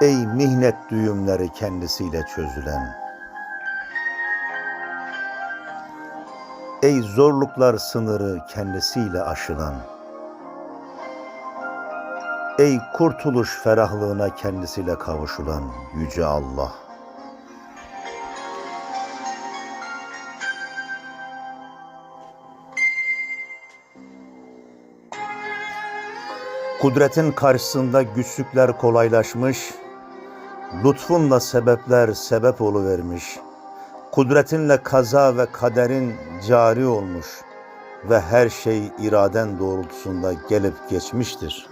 Ey mihnet düğümleri kendisiyle çözülen. Ey zorluklar sınırı kendisiyle aşılan. Ey kurtuluş ferahlığına kendisiyle kavuşulan yüce Allah. Kudretin karşısında güçlükler kolaylaşmış, lütfunla sebepler sebep oluvermiş, kudretinle kaza ve kaderin cari olmuş ve her şey iraden doğrultusunda gelip geçmiştir.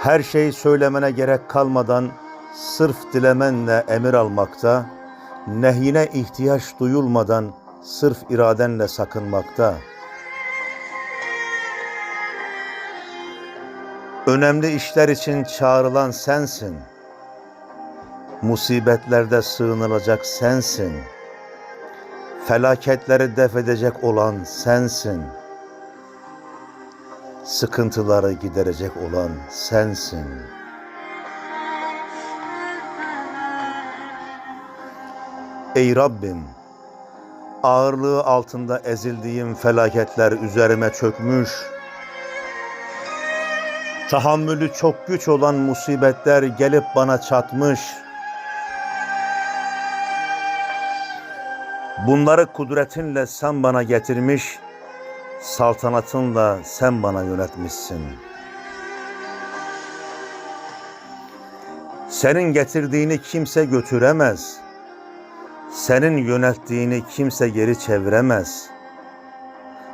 Her şey söylemene gerek kalmadan sırf dilemenle emir almakta, nehyine ihtiyaç duyulmadan sırf iradenle sakınmakta.'' Önemli işler için çağrılan sensin. Musibetlerde sığınılacak sensin. Felaketleri def edecek olan sensin. Sıkıntıları giderecek olan sensin. Ey Rabbim, ağırlığı altında ezildiğim felaketler üzerime çökmüş, Tahammülü çok güç olan musibetler gelip bana çatmış. Bunları kudretinle sen bana getirmiş, saltanatınla sen bana yönetmişsin. Senin getirdiğini kimse götüremez. Senin yönelttiğini kimse geri çeviremez.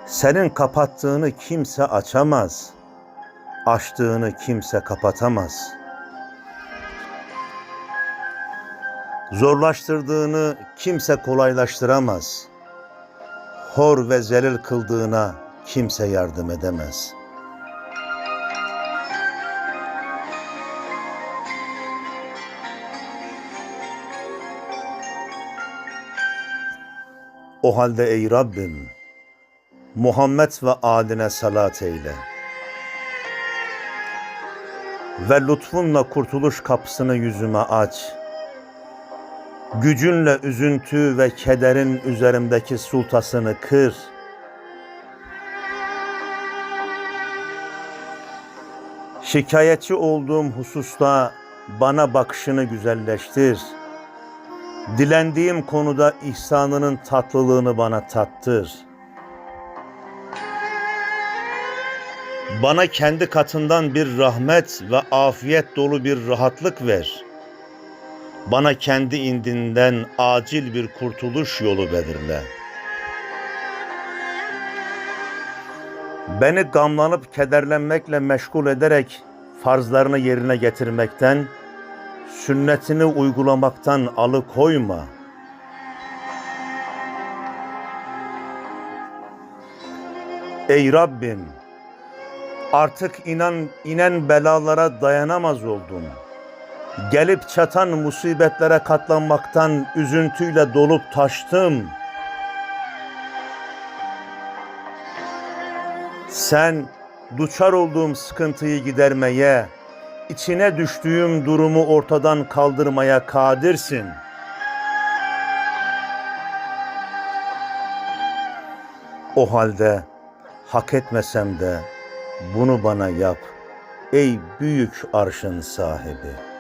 Senin kapattığını kimse açamaz.'' Açtığını kimse kapatamaz. Zorlaştırdığını kimse kolaylaştıramaz. Hor ve zelil kıldığına kimse yardım edemez. O halde ey Rabbim, Muhammed ve âline salat eyle.'' Ve lütfunla kurtuluş kapısını yüzüme aç. Gücünle üzüntü ve kederin üzerimdeki sultasını kır. Şikayetçi olduğum hususta bana bakışını güzelleştir. Dilendiğim konuda ihsanının tatlılığını bana tattır.'' Bana kendi katından bir rahmet ve afiyet dolu bir rahatlık ver. Bana kendi indinden acil bir kurtuluş yolu belirle. Beni gamlanıp kederlenmekle meşgul ederek farzlarını yerine getirmekten, sünnetini uygulamaktan alıkoyma. Ey Rabbim! Artık inan inen belalara dayanamaz oldum. Gelip çatan musibetlere katlanmaktan üzüntüyle dolup taştım. Sen duçar olduğum sıkıntıyı gidermeye, içine düştüğüm durumu ortadan kaldırmaya kadirsin. O halde hak etmesem de bunu bana yap ey büyük arşın sahibi.''